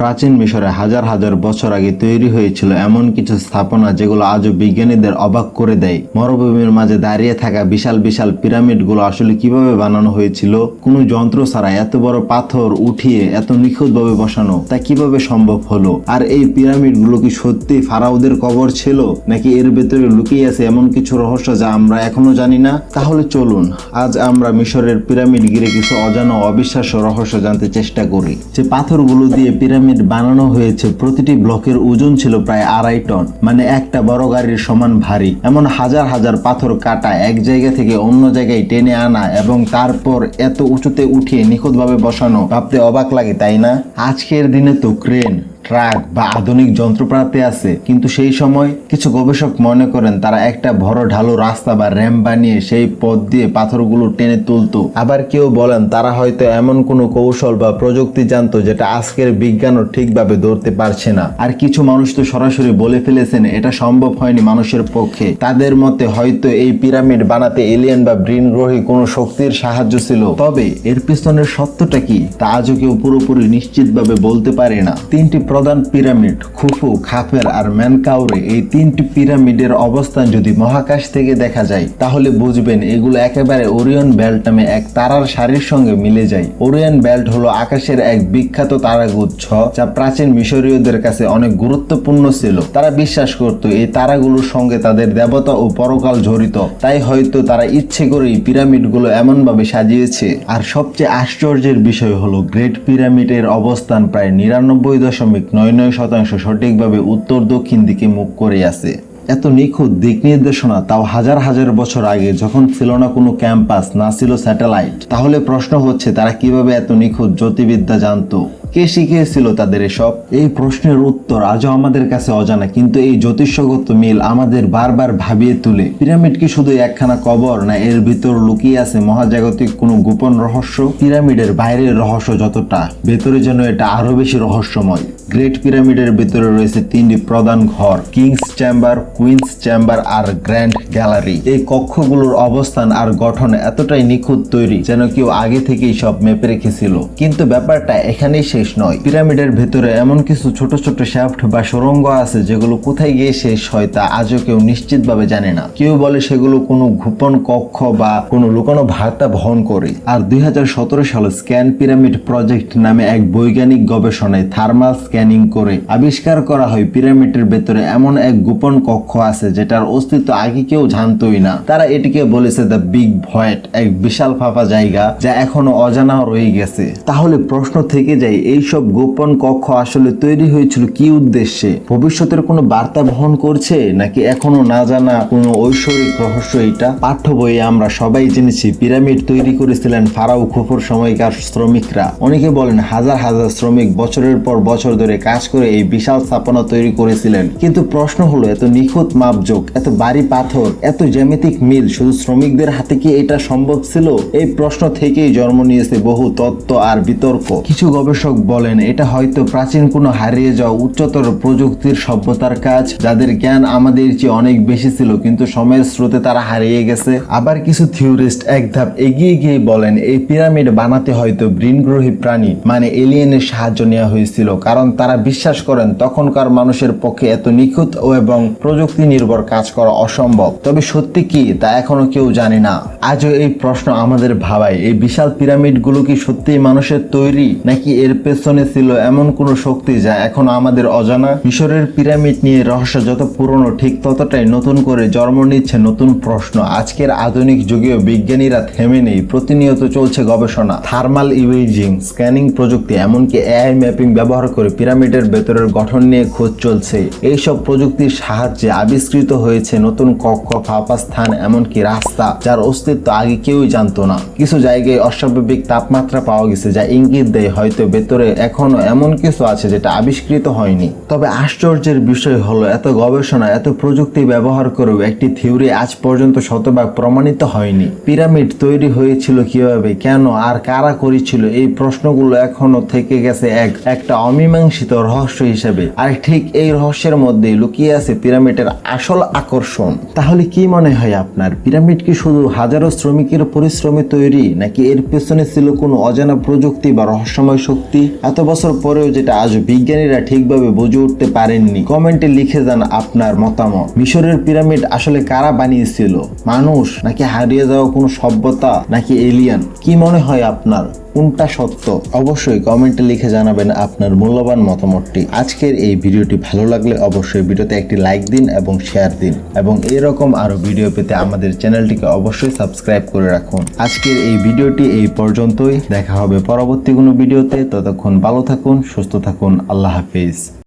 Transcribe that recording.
প্রাচীন মিশরে হাজার হাজার বছর আগে তৈরি হয়েছিল এমন কিছু স্থাপনা যেগুলো আজও বিজ্ঞানীদের অবাক করে দেয়। মরুভূমির মাঝে দাঁড়িয়ে থাকা বিশাল বিশাল পিরামিডগুলো আসলে কীভাবে বানানো হয়েছিল? কোনো যন্ত্র ছাড়া এত বড় পাথর উঠিয়ে এত নিখুঁতভাবে বসানো, তা কীভাবে সম্ভব হলো? আর এই পিরামিডগুলো কি সত্যি ফারাউদের কবর ছিল, নাকি এর ভেতরে লুকিয়ে আছে এমন কিছু রহস্য যা আমরা এখনও জানি না? তাহলে চলুন, আজ আমরা মিশরের পিরামিড ঘিরে কিছু অজানা অবিশ্বাস্য রহস্য জানতে চেষ্টা করি। যে পাথরগুলো দিয়ে পিরামিড বানানো হয়েছে, প্রতিটি ব্লকের ওজন ছিল প্রায় আড়াই টন মানে একটা বড় গাড়ির সমান ভারী। এমন হাজার হাজার পাথর কাটা এক জায়গা থেকে অন্য জায়গায় টেনে আনা এবং তারপর এত উঁচুতে উঠিয়ে নিখুঁতভাবে বসানো, ভাবতে অবাক লাগে, তাই না? আজকের দিনে তো ক্রেন ট্রাক বা আধুনিক যন্ত্রপাতি আছে, কিন্তু সেই সময় কিছু গবেষক মনে করেন তারা একটা বড় ঢালু রাস্তা বা র্যাম্প বানিয়ে সেই পথ দিয়ে পাথরগুলো টেনে তুলতো। আবার কেউ বলেন তারা হয়তো এমন কোনো কৌশল বা প্রযুক্তি জানতো যেটা আজকের বিজ্ঞানও ঠিকভাবে ধরতে পারছে না। আর কিছু মানুষ তো সরাসরি বলে ফেলেছেন, এটা সম্ভব হয়নি মানুষের পক্ষে। তাদের মতে হয়তো এই পিরামিড বানাতে এলিয়েন বা ব্রিন গ্রহী কোনো শক্তির সাহায্য ছিল। তবে এর পিছনের সত্যটা কি, তা আজও কেউ পুরোপুরি নিশ্চিতভাবে বলতে পারে না। তিনটি প্রধান পিরামিড, খুফু খাফের আর ম্যানকাউরে এই তিনটি পিরামিডের অবস্থান যদি মহাকাশ থেকে দেখা যায়, তাহলে বুঝবেন এগুলো একেবারে ওরিয়ন বেল্ট নামে এক তারার সারির সঙ্গে মিলে যায়। ওরিয়ন বেল্ট হলো আকাশের এক বিখ্যাত তারাগুচ্ছ, যা প্রাচীন মিশরীয়দের কাছে অনেক গুরুত্বপূর্ণ ছিল। তারা বিশ্বাস করত এই তারাগুলোর সঙ্গে তাদের দেবতা ও পরকাল জড়িত। তাই হয়তো তারা ইচ্ছে করেই পিরামিডগুলো এমনভাবে সাজিয়েছে। আর সবচেয়ে আশ্চর্যের বিষয় হলো, গ্রেট পিরামিডের অবস্থান প্রায় নিরানব্বই দশমিক নয় নয় শতাংশ সঠিকভাবে উত্তর দক্ষিণ দিকে মুখ করে আছে। এত নিখুঁত দিক নির্দেশনা তাও হাজার হাজার বছর আগে যখন ছিল না কোনো ক্যাম্পাস, না ছিল স্যাটেলাইট। তাহলে প্রশ্ন হচ্ছে, তারা কীভাবে এত নিখুঁত জ্যোতিবিদ্যা জানতো? কে শিখিয়েছিল তাদের এসব? এই প্রশ্নের উত্তর আজও আমাদের কাছে অজানা, কিন্তু এই জ্যোতিষগত মিল আমাদের বারবার ভাবিয়ে তুলে। পিরামিড কি শুধু একখানা কবর, না এর ভিতর লুকিয়ে আছে মহাজাগতিক কোনো গোপন রহস্য? পিরামিডের বাইরের রহস্য যতটা, ভেতরে যেন এটা আরও বেশি রহস্যময়। গ্রেট পিরামিডের ভিতরে রয়েছে তিনটি প্রধান ঘর, কিংস চেম্বার, কুইন্স চেম্বার আর গ্র্যান্ড গ্যালারি। এই কক্ষগুলোর অবস্থান আর গঠন এতটাই নিখুঁত তৈরি যেন কেউ আগে থেকেই সব মেপে রেখেছিল। কিন্তু ব্যাপারটা এখানেই শেষ। নয়। পিরামিডের ভেতরে এমন কিছু ছোট ছোট শ্যাফট বা সুরঙ্গ আছে যেগুলো কোথায় গিয়ে শেষ হয় তা আজও কেউ নিশ্চিতভাবে জানে না। কেউ বলে সেগুলো কোনো গোপন কক্ষ বা কোনো লুকানো বার্তা বহন করে। আর দুই সালে স্ক্যান পিরামিড প্রজেক্ট নামে এক বৈজ্ঞানিক গবেষণায় থার্মাল স্ক্যানিং করে আবিষ্কার করা হয় পিরামিডের ভেতরে এমন এক গোপন কক্ষ আছে যেটার অস্তিত্ব আগে কেউ জানতোই না। তারা এটিকে বলেছে দ্য বিগ ভয়েট এক বিশাল ফাঁপা জায়গা যা এখনও অজানা রয়ে গেছে। তাহলে প্রশ্ন থেকে যায় এইসব গোপন কক্ষ আসলে তৈরি হয়েছিল কি উদ্দেশ্যে? ভবিষ্যতের কোনো বার্তা বহন করছে? নাকি এখনও না জানা কোনো ঐশ্বরিক রহস্য এটা পাঠ্য বইয়ে আমরা সবাই জেনেছি, পিরামিড তৈরি করেছিলেন ফারাও খুফুর সময়কার শ্রমিকরা। অনেকে বলেন হাজার হাজার শ্রমিক বছরের পর বছর ধরে কাজ করে এই বিশাল স্থাপনা তৈরি করেছিলেন। কিন্তু প্রশ্ন হলো, এত নিখুঁত মাপযোগ এত বাড়ি পাথর, এত জ্যামিতিক মিল, শুধু শ্রমিকদের হাতে কি এটা সম্ভব ছিল? এই প্রশ্ন থেকেই জন্ম নিয়েছে বহু তত্ত্ব আর বিতর্ক। কিছু গবেষক বলেন, এটা হয়তো প্রাচীন কোনো হারিয়ে যাওয়া উচ্চতর প্রযুক্তির সভ্যতার কাজ, যাদের জ্ঞান আমাদের চেয়ে অনেক বেশি ছিল, কিন্তু সময়ের স্রোতে তারা হারিয়ে গেছে। আবার কিছু থিওরিস্ট এক ধাপ এগিয়ে গিয়ে বলেন, এই পিরামিড বানাতে হয়তো বৃনগ্রহী প্রাণী মানে এলিয়েনের সাহায্য নেওয়া হয়েছিল, কারণ তারা বিশ্বাস করেন তখনকার মানুষের পক্ষে এত নিখুঁত ও এবং প্রযুক্তি নির্ভর কাজ করা অসম্ভব। তবে সত্যি কি, তা এখনও কেউ জানে না। আজও এই প্রশ্ন আমাদের ভাবায়। এই বিশাল পিরামিডগুলো কি সত্যিই মানুষের তৈরি, নাকি এর পেছনে ছিল এমন কোনো শক্তি যা এখনও আমাদের অজানা। মিশরের পিরামিড নিয়ে রহস্য যত পুরনো, ঠিক ততটাই নতুন করে জন্ম নিচ্ছে নতুন প্রশ্ন। আজকের আধুনিক যুগেও বিজ্ঞানীরা থেমে নেই। প্রতিনিয়ত চলছে গবেষণা। থার্মাল ইমেজিং, স্ক্যানিং প্রযুক্তি, এমনকি এআই ম্যাপিং ব্যবহার করে পিরামিডের ভেতরের গঠন নিয়ে খোঁজ চলছে। এইসব প্রযুক্তির সাহায্যে আবিষ্কৃত হয়েছে নতুন কক্ষ ফাঁপা স্থান এমনকি রাস্তা, যার অস্তিত্ব আগে কেউই জানতো না। কিছু জায়গায় অস্বাভাবিক তাপমাত্রা পাওয়া গেছে, যা ইঙ্গিত দেয় হয়তো ভেতরে এখনও এমন কিছু আছে যেটা আবিষ্কৃত হয়নি। তবে আশ্চর্যের বিষয় হলো, এত গবেষণা, এত প্রযুক্তি ব্যবহার করেও একটি থিওরি আজ পর্যন্ত শতভাগ প্রমাণিত হয়নি। পিরামিড তৈরি হয়েছিল কীভাবে, কেন, আর কারা করেছিল, এই প্রশ্নগুলো এখনও থেকে গেছে এক, একটা অমীমাংসিত রহস্য হিসেবে। আর ঠিক এই রহস্যের মধ্যে লুকিয়ে আছে পিরামিডের আসল আকর্ষণ। তাহলে কি মনে হয় আপনার? পিরামিড কি শুধু হাজারো শ্রমিকের পরিশ্রমে তৈরি, নাকি এর পেছনে ছিল কোনো অজানা প্রযুক্তি বা রহস্যময় শক্তি? এত বছর পরেও যেটা আজ বিজ্ঞানীরা ঠিকভাবে বুঝে উঠতে পারেননি। কমেন্টে লিখে যান আপনার মতামত। মিশরের পিরামিড আসলে কারা বানিয়েছিল? মানুষ নাকি হারিয়ে যাওয়া কোনো সভ্যতা নাকি এলিয়ান? কি মনে হয় আপনার? কোনটা সত্য? অবশ্যই কমেন্টে লিখে জানাবেন আপনার মূল্যবান মতামতটি। আজকের এই ভিডিওটি ভালো লাগলে অবশ্যই ভিডিওতে একটি লাইক দিন এবং শেয়ার দিন। এবং এরকম আরও ভিডিও পেতে আমাদের চ্যানেলটিকে অবশ্যই সাবস্ক্রাইব করে রাখুন। আজকের এই ভিডিওটি এই পর্যন্তই। দেখা হবে পরবর্তী কোনো ভিডিওতে। ততক্ষণ ভালো থাকুন, সুস্থ থাকুন। আল্লাহ হাফিজ।